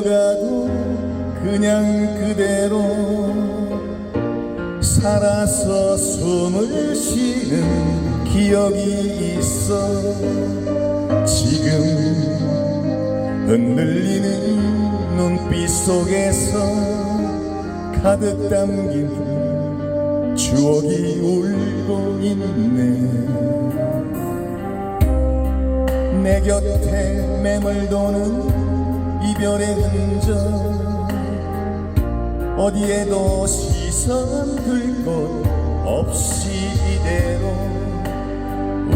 나도 그냥 그대로 살아서 숨을 쉬는 기억이 있어. 지금 흔들리는 눈빛 속에서 가득 담긴 추억이 울고 있네 내 곁에 매물도는 이별의 흔적. 어디에도 시선 둘곳 없이 이대로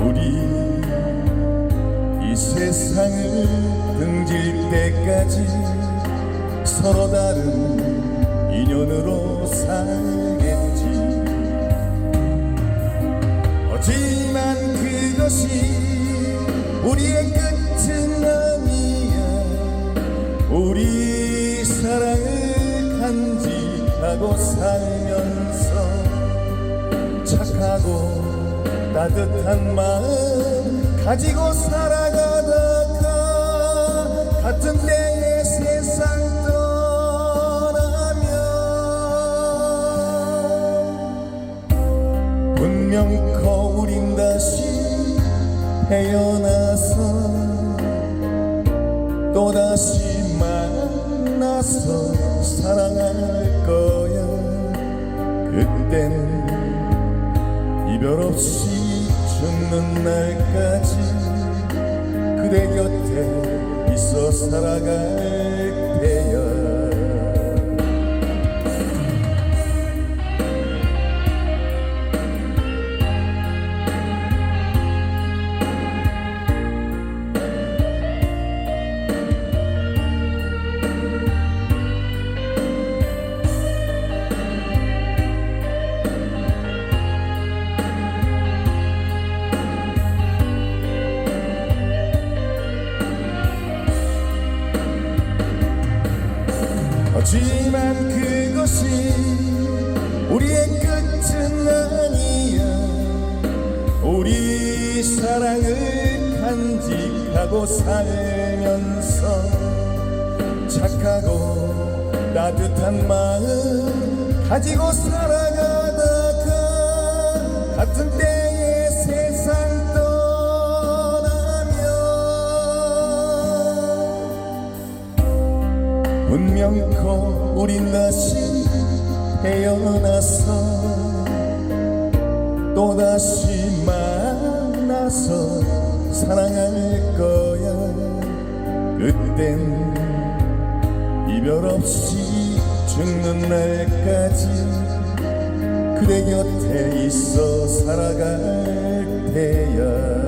우리 이 세상을 등질 때까지 서로 다른 인연으로 살겠지. 하지만 그것이 우리의 끝은 아니야. 우리 사랑을 간직하고 살면서 착하고 따뜻한 마음 가지고 살아가다가 같은 때의 세상 태어나서 또다시 만나서 사랑할 거야. 그땐 이별 없이 죽는 날까지 그대 곁에 있어 살아갈 테 하지만 그것이 우리의 끝은 아니야. 우리 사랑을 간직하고 살면서 착하고 따뜻한 마음 가지고 살아가다가 같은 때 분명 거울인 다시 태어나서 또다시 만나서 사랑할 거야. 그땐 이별 없이 죽는 날까지 그대 곁에 있어 살아갈 테야